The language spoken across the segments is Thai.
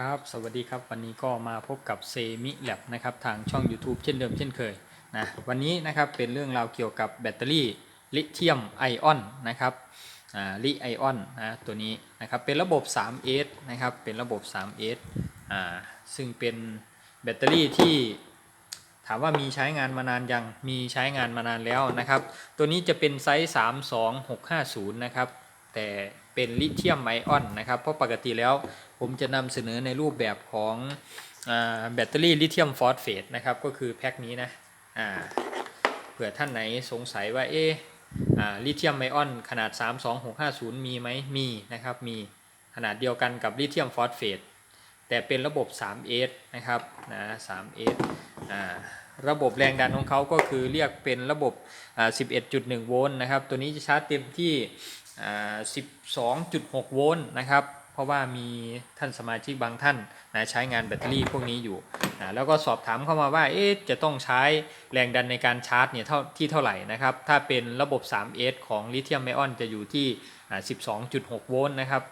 ครับ สวัสดีครับ วันนี้ก็มาพบกับเซมิแลบนะครับ ทางช่อง YouTube เช่นเดิมเช่นเคยนะ วันนี้นะครับเป็นเรื่องราวเกี่ยวกับแบตเตอรี่ลิเธียมไอออนนะครับอ่าลิไอออนนะตัวนี้นะครับเป็นระบบ 3S นะครับเป็นระบบ 3S อ่าซึ่งเป็นแบตเตอรี่ที่ถามว่ามีใช้งานมานานยังมีใช้งานมานานแล้วนะครับ ตัวนี้จะเป็นไซส์ 32650 นะครับ แต่เป็นลิเธียมไอออนนะครับ เพราะปกติแล้วผมจะนำเสนอในรูปแบบของอแบตเตอรี่ลิเธียมฟอสเฟตนะครับ ก็คือแพ็คนี้นะเผื่อท่านไหนสงสัยว่าเอ๊ะอ่าลิเธียมไอออนขนาด 32650 มีไหมมีนะครับ มีขนาดเดียวกันกับลิเธียมฟอสเฟตแต่เป็นระบบ 3S นะครับนะ 3S อ่าระบบแรงดันของเขาก็คือเรียกเป็นระบบอ่า11.1 โวลต์นะครับ ตัวนี้จะชาร์จเต็มที่ 12.6 โวลต์นะครับ เพราะว่ามีท่านสมาชิกบางท่านนะใช้งานแบตเตอรี่พวกนี้อยู่นะแล้วก็สอบถามเข้ามาว่าเอ๊ะจะต้องใช้แรงดันในการชาร์จเนี่ยเท่าที่เท่าไหร่นะครับ ถ้าเป็นระบบ 3S ของลิเธียมไอออนจะอยู่ที่ 12.6 โวลต์นะครับ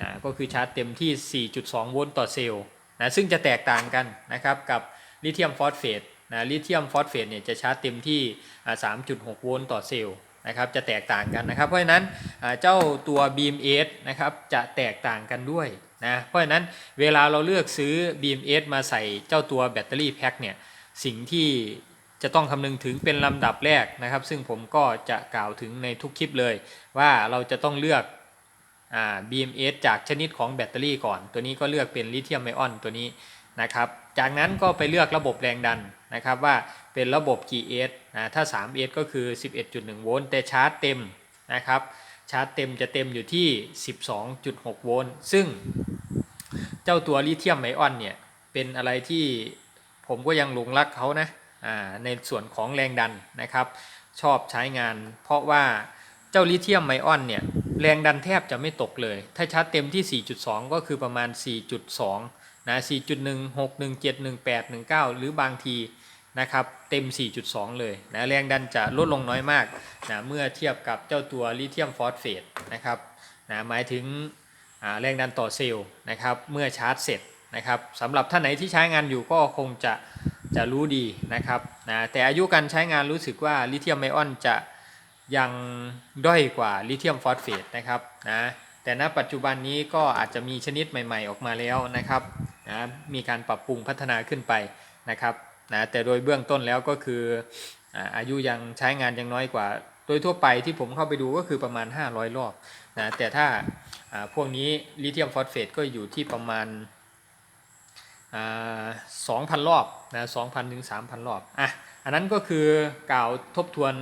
นะก็คือชาร์จเต็มที่ 4.2 โวลต์ต่อเซลล์นะซึ่งจะแตกต่างกันนะครับกับลิเธียมฟอสเฟตนะลิเธียมฟอสเฟตเนี่ยจะชาร์จเต็มที่ 3.6 โวลต์ต่อเซลล์ นะครับจะแตกต่างกันนะครับ เพราะฉะนั้นเจ้าตัว BMS นะครับจะแตกต่างกันด้วยนะเพราะฉะนั้นเวลาเราเลือกซื้อ BMS มาใส่เจ้าตัวแบตเตอรี่แพ็คเนี่ยสิ่งที่จะต้องคำนึงถึงเป็นลำดับแรกนะครับ ซึ่งผมก็จะกล่าวถึงในทุกคลิปเลย ว่าเราจะต้องเลือกอ่า BMS จากชนิดของแบตเตอรี่ก่อน ตัวนี้ก็เลือกเป็นลิเธียมไอออนตัวนี้ นะครับจากนั้นก็ไปเลือกระบบแรงดันนะครับว่าเป็นระบบกี่ S นะถ้า 3S ก็คือ 11.1 โวลต์แต่ชาร์จเต็มนะครับชาร์จเต็มจะเต็มอยู่ที่ 12.6 โวลต์ซึ่งเจ้าตัวลิเธียมไอออนเนี่ยเป็นอะไรที่ผมก็ยังหลงรักเขานะในส่วนของแรงดันนะครับ ชอบใช้งาน เพราะว่าเจ้าลิเธียมไอออนเนี่ยแรงดันแทบจะไม่ตกเลย ถ้าชาร์จเต็มที่ 4.2 ก็คือประมาณ 4.2 นะ 4.1 6 1 7 1 8 1 9 หรือบางทีนะครับเต็ม 4.2 เลยนะแรงดันจะลดลงน้อยมากนะเมื่อเทียบกับเจ้าตัวลิเธียมฟอสเฟตนะครับนะหมายถึงแรงดันต่อเซลล์นะครับเมื่อชาร์จเสร็จนะครับสำหรับท่านไหนที่ใช้งานอยู่ก็คงจะจะรู้ดีนะครับนะแต่อายุการใช้งานรู้สึกว่าลิเธียมไอออนจะยังด้อยกว่าลิเธียมฟอสเฟตนะครับนะแต่ณปัจจุบันนี้ก็อาจจะมีชนิดใหม่ ๆ ออกมาแล้วนะครับ นะมีการปรับปรุงพัฒนาขึ้นไปนะครับนะแต่โดยเบื้องต้นแล้วก็คืออายุยังใช้งานยังน้อยกว่า โดยทั่วไปที่ผมเข้าไปดูก็คือประมาณ 500 รอบนะแต่ถ้าพวกนี้ลิเธียมฟอสเฟตก็อยู่ที่ประมาณอ่า2,000 รอบนะ2,000ถึง3,000 รอบอะอันนั้นก็คือกล่าวทบทวน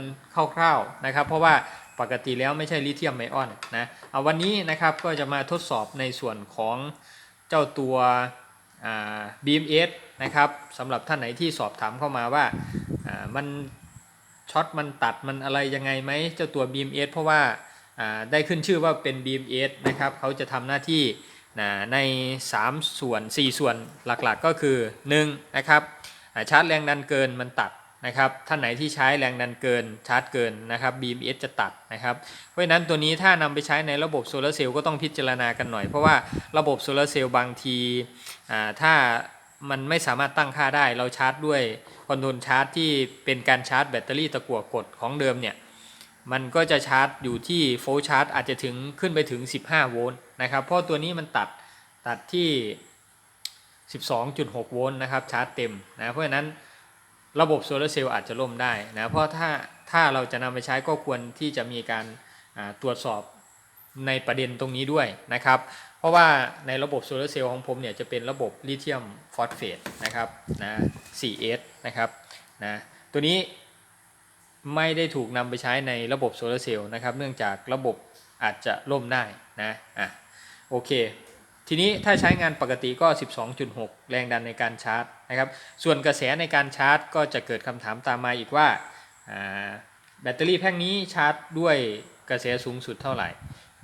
คร่าวๆนะครับ เพราะว่าปกติแล้วไม่ใช่ลิเธียมไอออนนะเอาวันนี้นะครับก็จะมาทดสอบในส่วนของเจ้าตัว BMS นะครับสำหรับท่านไหนที่สอบถามเข้ามาว่าามันช็อตมันตัดมันอะไรยังไงไหมเจ้าตัว BMS เพราะว่าาได้ขึ้นชื่อว่าเป็น BMS นะครับเขาจะทำหน้าที่นะใน 3 ส่วน 4 ส่วนหลักๆก็คือ1นะครับาชาร์จแรงดันเกินมันตัด นะครับท่านไหนที่ใช้แรงดันเกินชาร์จเกินนะครับ BMS จะตัดนะครับเพราะฉะนั้นตัวนี้ถ้านำไปใช้ในระบบโซลาร์เซลล์ก็ต้องพิจารณากันหน่อย เพราะว่าระบบโซลาร์เซลล์บางทีถ้ามันไม่สามารถตั้งค่าได้เราชาร์จด้วยคอนโทรลชาร์จที่เป็นการชาร์จแบตเตอรี่ตะกั่วกดของเดิมเนี่ยมันก็จะชาร์จอยู่ที่โฟลชาร์จอาจจะถึงขึ้นไปถึง 15 โวลต์นะครับเพราะตัวนี้มันตัดตัดที่ 12.6 โวลต์นะครับชาร์จเต็มนะเพราะฉะนั้น ระบบโซลาร์เซลล์อาจจะล่มได้นะเพราะถ้าถ้าเราจะนำไปใช้ก็ควรที่จะมีการตรวจสอบในประเด็นตรงนี้ด้วยนะครับ เพราะว่าในระบบโซลาร์เซลล์ของผมเนี่ยจะเป็นระบบลิเธียมฟอสเฟตนะครับนะ 4S นะครับนะตัวนี้ไม่ได้ถูกนำไปใช้ในระบบโซลาร์เซลล์นะครับ เนื่องจากระบบอาจจะล่มได้นะอะโอเค ทีนี้ถ้าใช้งานปกติก็ 12.6 แรงดันในการชาร์จนะครับ ส่วนกระแสในการชาร์จ ก็จะเกิดคำถามตามมาอีกว่าแบตเตอรี่แพ็คนี้ชาร์จด้วยกระแสสูงสุดเท่าไหร่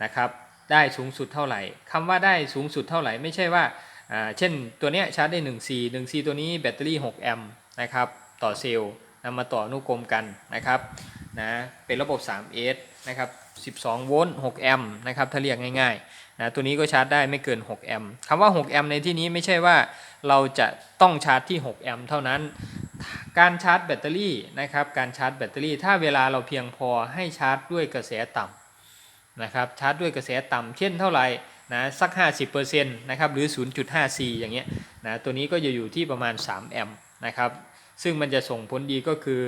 นะครับ ได้สูงสุดเท่าไหร่คำว่าได้สูงสุดเท่าไหร่ไม่ใช่ว่าอ่าเช่นตัวเนี้ยชาร์จได้ 1C 1C ตัวนี้แบตเตอรี่ 6 แอมป์นะครับต่อเซลล์ นำมาต่ออนุกรมกันนะครับนะเป็นระบบ 3S นะครับ 12 โวลต์ 6 แอมป์นะครับถ้าเรียกง่ายๆนะตัวนี้ก็ชาร์จได้ไม่เกิน 6 แอมป์คำว่า 6 แอมป์ในที่นี้ไม่ใช่ว่าเราจะต้องชาร์จที่ 6 แอมป์เท่านั้น การชาร์จแบตเตอรี่นะครับการชาร์จแบตเตอรี่ถ้าเวลาเราเพียงพอให้ชาร์จด้วยกระแสต่ำนะครับชาร์จด้วยกระแสต่ำเช่นเท่าไหร่นะสัก 50%นะครับหรือ 0.5C อย่างเงี้ยนะตัวนี้ก็จะอยู่ที่ประมาณ 3 แอมป์นะครับ ซึ่งมันจะส่งผลดีก็คือ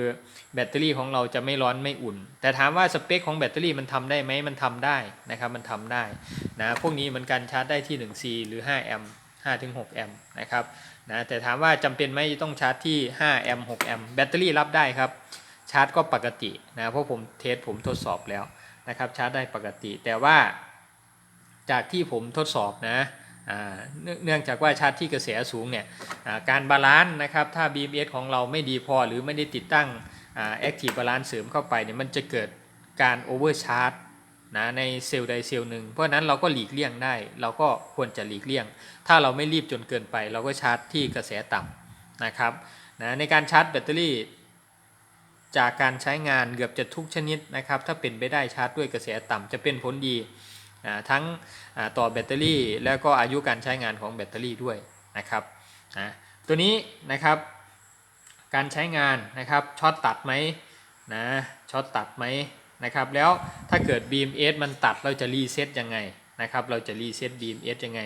แบตเตอรี่ของเราจะไม่ร้อนไม่อุ่น แต่ถามว่าสเปคของแบตเตอรี่มันทำได้ไหมมันทำได้นะครับมันทำได้นะพวกนี้มือนกันชาร์จได้ที่ 1C หรือ5แอมป์5-6แอมป์นะครับนะแต่ถามว่าจำเป็นไหมจะต้องชาร์จที่5แอมป์6แอมป์แบตเตอรี่รับได้ครับ ชาร์จก็ปกตินะเพราะผมเทสผมทดสอบแล้วนะครับชาร์จได้ปกติ แต่ว่าจากที่ผมทดสอบนะ เนื่องจากว่าชาร์จที่กระแสสูงเนี่ยการบาลานซ์นะครับถ้า BMS ของเราไม่ดีพอหรือไม่ได้ติดตั้งอ่า Active Balance เสริมเข้าไปเนี่ยมันจะเกิดการโอเวอร์ชาร์จนะในเซลล์ใดเซลล์หนึ่ง เพราะนั้นเราก็หลีกเลี่ยงได้ เราก็ควรจะหลีกเลี่ยง ถ้าเราไม่รีบจนเกินไป เราก็ชาร์จที่กระแสต่ำนะครับนะในการชาร์จแบตเตอรี่ จากการใช้งานเกือบจะทุกชนิดนะครับถ้าเป็นไปได้ชาร์จด้วยกระแสต่ำจะเป็นผลดี ทั้งต่อแบตเตอรี่ แล้วก็อายุการใช้งานของแบตเตอรี่ด้วยนะครับนะตัวนี้นะครับการใช้งานนะครับช็อตตัดไหมนะช็อตตัดไหมนะครับแล้วถ้าเกิด BMS มันตัดเราจะรีเซ็ตยังไงนะครับเราจะรีเซ็ต BMS ยังไง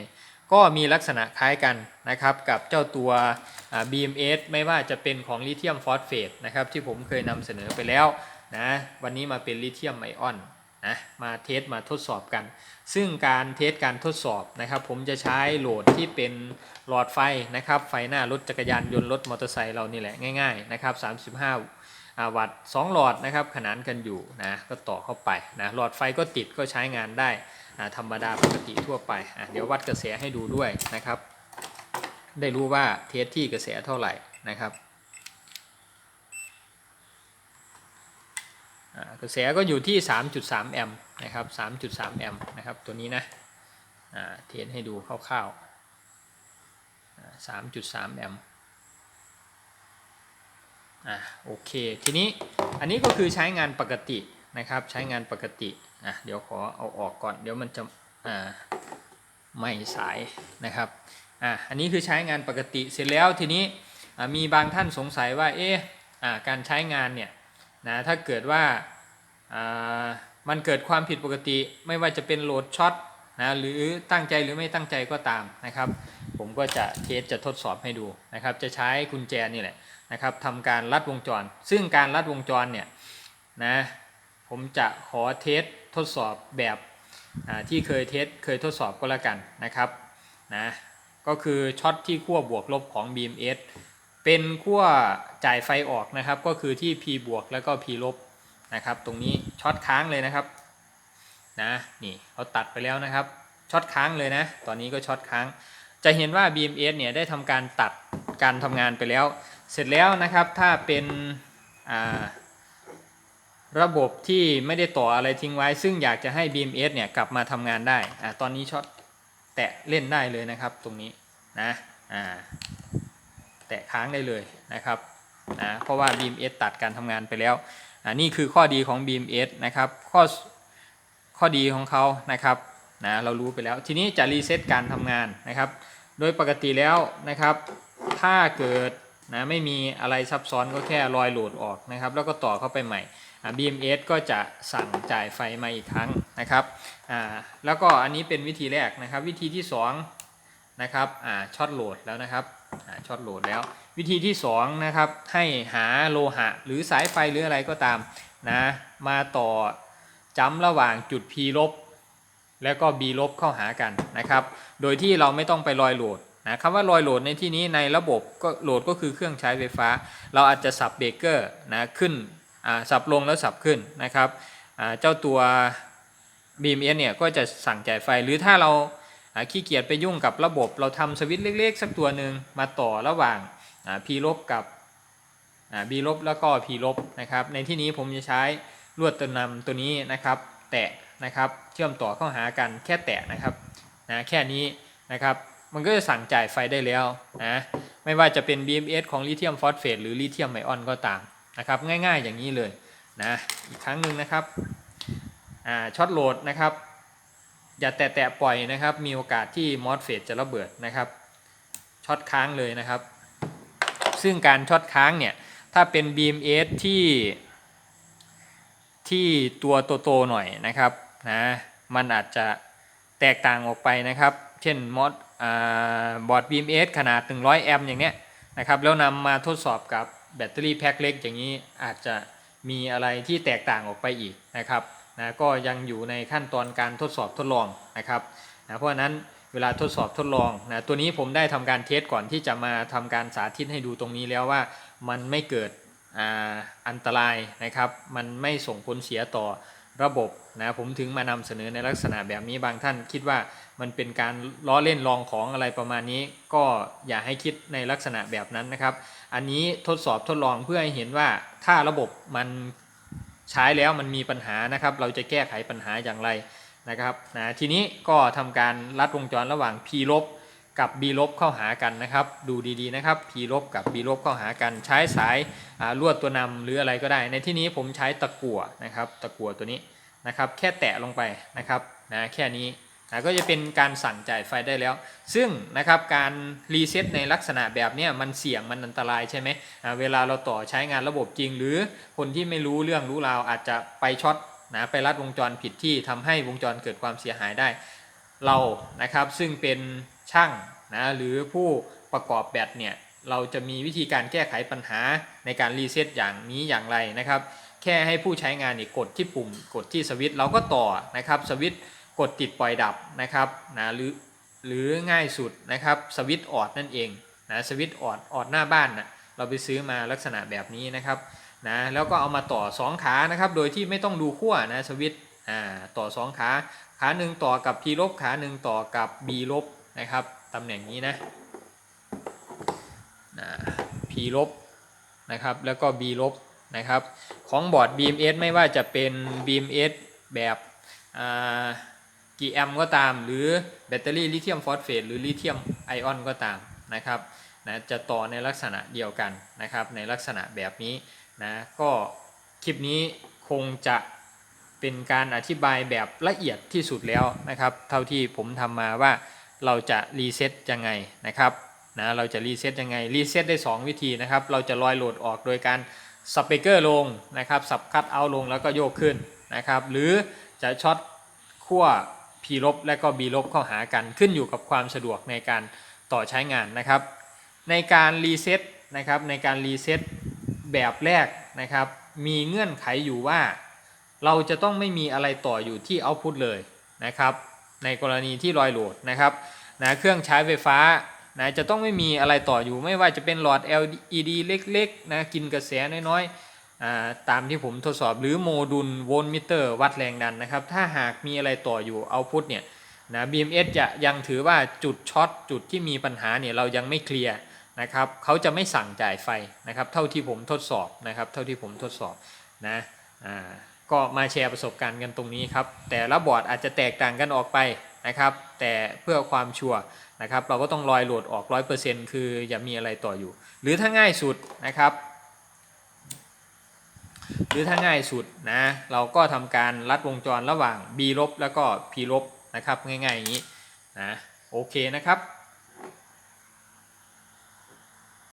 ก็มีลักษณะคล้ายกันนะครับกับเจ้าตัว BMS ไม่ว่าจะเป็นของลิเธียมฟอสเฟตนะครับที่ผมเคยนำเสนอไปแล้วนะวันนี้มาเป็นลิเธียมไอออน นะมาเทสมาทดสอบกัน ซึ่งการเทสการทดสอบนะครับ ผมจะใช้โหลดที่เป็นหลอดไฟนะครับ ไฟหน้ารถจักรยานยนต์รถมอเตอร์ไซค์เรานี่แหละง่ายๆนะครับ35อ่าวัตต์2หลอดนะครับขนานกันอยู่นะก็ต่อเข้าไปนะหลอดไฟก็ติดก็ใช้งานได้ธรรมดาปกติทั่วไปอะเดี๋ยววัดกระแสให้ดูด้วยนะครับ ได้รู้ว่าเทสที่กระแสเท่าไหร่นะครับอ่า กระแสก็อยู่ที่ 3.3 แอมป์นะครับ 3.3 แอมป์นะครับ ตัวนี้นะอ่าเทสให้ดูคร่าวๆ 3.3 แอมป์อ่าโอเค ทีนี้อันนี้ก็คือใช้งานปกตินะครับ ใช้งานปกติอะเดี๋ยวขอเอาออกก่อน เดี๋ยวมันจะอ่าไม่สายนะครับอะอันนี้คือใช้งานปกติเสร็จแล้วทีนี้มีบางท่านสงสัยว่าเอ๊ะการใช้งานเนี่ย นะถ้าเกิดว่ามันเกิดความผิดปกติไม่ว่าจะเป็นโหลดช็อตนะหรือตั้งใจหรือไม่ตั้งใจก็ตามนะครับ ผมก็จะเทสจะทดสอบให้ดูนะครับ จะใช้กุญแจนี่แหละนะครับทำการลัดวงจร ซึ่งการลัดวงจรเนี่ยนะผมจะขอเทสทดสอบแบบที่เคยเทสเคยทดสอบก็แล้วกันนะครับนะก็คือช็อตที่ขั้วบวกลบของ BMS เป็นขั้วจ่ายไฟออกนะครับ ก็คือที่ P บวกแล้วก็ P ลบนะครับ ตรงนี้ช็อตค้างเลยนะครับนะนี่เขาตัดไปแล้วนะครับช็อตค้างเลยนะ ตอนนี้ก็ช็อตค้าง จะเห็นว่า BMS เนี่ยได้ทำการตัดการทำงานไปแล้ว เสร็จแล้วนะครับถ้าเป็นระบบที่ไม่ได้ต่ออะไรทิ้งไว้ ซึ่งอยากจะให้ BMS เนี่ยกลับมาทำงานได้อ่าตอนนี้ช็อตแตะเล่นได้เลยนะครับตรงนี้นะอ่า แตะค้างได้เลยนะครับนะเพราะว่า BMS ตัดการทำงานไปแล้วอ่านี่คือข้อดีของ BMS นะครับข้อข้อดีของเขานะครับนะเรารู้ไปแล้วทีนี้จะรีเซ็ตการทำงานนะครับ โดยปกติแล้วนะครับ ถ้าเกิดนะไม่มีอะไรซับซ้อนก็แค่รอยโหลดออกนะครับ แล้วก็ต่อเข้าไปใหม่ BMS ก็จะสั่งจ่ายไฟมาอีกครั้งนะครับอ่าแล้วก็อันนี้เป็นวิธีแรกนะครับ วิธีที่2นะครับอ่าช็อตโหลดแล้วนะครับ ช็อตโหลดแล้ว วิธีที่2นะครับให้หาโลหะ หรือสายไฟหรืออะไรก็ตามนะมาต่อจ้ำระหว่างจุด P ลบ แล้วก็ B ลบเข้าหากันนะครับ โดยที่เราไม่ต้องไปลอยโหลดนะคำว่าลอยโหลดในที่นี้ในระบบก็โหลดก็คือเครื่องใช้ไฟฟ้า เราอาจจะสับเบรกเกอร์นะขึ้นสับลงแล้วสับขึ้นนะครับเจ้าตัว BMS เนี่ยก็จะสั่งจ่ายไฟหรือถ้าเรา ขี้เกียจไปยุ่งกับระบบเราทำสวิตช์เล็ก ๆ สักตัวหนึ่งมาต่อระหว่าง P ลบกับ B ลบแล้วก็ P ลบนะครับในที่นี้ผมจะใช้ลวดตัวนำตัวนี้นะครับ แตะนะครับเชื่อมต่อเข้าหากันแค่แตะนะครับนะแค่นี้นะครับมันก็จะสั่งจ่ายไฟได้แล้วนะไม่ว่าจะเป็น BMS ของลิเธียมฟอสเฟตหรือลิเธียมไอออนก็ตามนะครับง่ายๆอย่างนี้เลยนะอีกครั้งหนึ่งนะครับช็อตโหลดนะครับ อย่าแตะๆปล่อยนะครับ มีโอกาสที่มอสเฟตจะระเบิดนะครับช็อตค้างเลยนะครับ ซึ่งการช็อตค้างเนี่ย ถ้าเป็น BMS ที่ที่ตัวโตๆหน่อยนะครับนะมันอาจจะแตกต่างออกไปนะครับ เช่นมอสบอร์ด BMS ขนาด 100 แอมป์อย่างเนี้ยนะครับแล้วนำมาทดสอบกับแบตเตอรี่แพ็คเล็กอย่างนี้อาจจะมีอะไรที่แตกต่างออกไปอีกนะครับ นะก็ยังอยู่ในขั้นตอนการทดสอบทดลองนะครับนะเพราะฉะนั้นเวลาทดสอบทดลองนะตัวนี้ผมได้ทำการเทสก่อนที่จะมาทำการสาธิตให้ดูตรงนี้แล้วว่ามันไม่เกิดอ,อันตรายนะครับ มันไม่ส่งผลเสียต่อระบบนะผมถึงมานำเสนอในลักษณะแบบนี้บางท่านคิดว่ามันเป็นการล้อเล่นลองของอะไรประมาณนี้ ก็อย่าให้คิดในลักษณะแบบนั้นนะครับ อันนี้ทดสอบทดลองเพื่อให้เห็นว่าถ้าระบบมัน ใช้แล้วมันมีปัญหานะครับ เราจะแก้ไขปัญหาอย่างไรนะครับนะทีนี้ก็ทำการลัดวงจรระหว่าง P ลบกับ B ลบเข้าหากันนะครับ ดูดีๆนะครับ P ลบกับ B ลบเข้าหากัน ใช้สายลวดตัวนำหรืออะไรก็ได้ ในที่นี้ผมใช้ตะกั่วนะครับ ตะกั่วตัวนี้นะครับ แค่แตะลงไปนะครับนะแค่นี้ นะก็จะเป็นการสั่งจ่ายไฟได้แล้ว ซึ่งนะครับการรีเซ็ตในลักษณะแบบนี้มันเสี่ยงมันอันตรายใช่ไหมเวลาเราต่อใช้งานระบบจริง หรือคนที่ไม่รู้เรื่องรู้ราวอาจจะไปช็อตนะไปรัดวงจรผิดที่ทำให้วงจรเกิดความเสียหายได้ เรานะครับซึ่งเป็นช่างนะหรือผู้ประกอบแบตเนี่ยเราจะมีวิธีการแก้ไขปัญหาในการรีเซ็ตอย่างนี้อย่างไรนะครับ แค่ให้ผู้ใช้งานนี่กดที่ปุ่มกดที่สวิตช์เราก็ต่อนะครับสวิตช์ กดติดปล่อยดับนะครับนะหรือหรือง่ายสุดนะครับสวิตช์ออดนั่นเองนะสวิตช์ออดออดหน้าบ้านนะเราไปซื้อมาลักษณะแบบนี้นะครับนะแล้วก็เอามาต่อ 2 ขานะครับโดยที่ไม่ต้องดูขั้วนะสวิตช์อ่าต่อ 2 ขาขาหนึ่งต่อกับ P ลบขาหนึ่งต่อกับ B ลบนะครับตำแหน่งนี้นะนะ P ลบนะครับแล้วก็ B ลบนะครับของบอร์ด BMS ไม่ว่าจะเป็น BMS แบบอ่า กี่แอมก็ตาม หรือแบตเตอรี่ลิเธียมฟอสเฟตหรือลิเธียมไอออนก็ตามนะครับนะจะต่อในลักษณะเดียวกันนะครับ ในลักษณะแบบนี้นะก็คลิปนี้คงจะเป็นการอธิบายแบบละเอียดที่สุดแล้วนะครับ เท่าที่ผมทำมาว่าเราจะรีเซ็ตยังไงนะครับนะเราจะรีเซ็ตยังไงรีเซ็ตได้ 2 วิธีนะครับ เราจะลอยโหลดออกโดยการสเปกเกอร์ลงนะครับสับคัดเอาลงแล้วก็โยกขึ้นนะครับ หรือจะช็อตขั้ว ลบและก็ B ลบเข้าหากันขึ้นอยู่กับความสะดวกในการต่อใช้งานนะครับ ในการรีเซ็ตนะครับในการรีเซ็ตแบบแรกนะครับ มีเงื่อนไขอยู่ว่า เราจะต้องไม่มีอะไรต่ออยู่ที่เอาพุตเลยนะครับ ในกรณีที่ลอยโหลดนะครับนะเครื่องใช้ไฟฟ้านะจะต้องไม่มีอะไรต่ออยู่ไม่ว่าจะเป็นหลอด LED เล็กๆนะกินกระแสน้อยๆ ตามที่ผมทดสอบหรือโมดูลโวลต์มิเตอร์วัดแรงดันนะครับ ถ้าหากมีอะไรต่ออยู่เอาพุตเนี่ยนะ BMS จะยังถือว่าจุดช็อตจุดที่มีปัญหาเนี่ยเรายังไม่เคลียร์นะครับเขาจะไม่สั่งจ่ายไฟนะครับ เท่าที่ผมทดสอบนะครับ เท่าที่ผมทดสอบนะอ่าก็มาแชร์ประสบการณ์กันตรงนี้ครับ แต่ละบอร์ดอาจจะแตกต่างกันออกไปนะครับ แต่เพื่อความชัวร์นะครับ เราก็ต้องลอยโหลดออก 100%คืออย่ามีอะไรต่ออยู่ หรือถ้าง่ายสุดนะครับ หรือถ้าง่ายสุดนะเราก็ทำการลัดวงจรระหว่าง B ลบแล้วก็ P ลบนะครับง่ายๆอย่างนี้นะโอเคนะครับ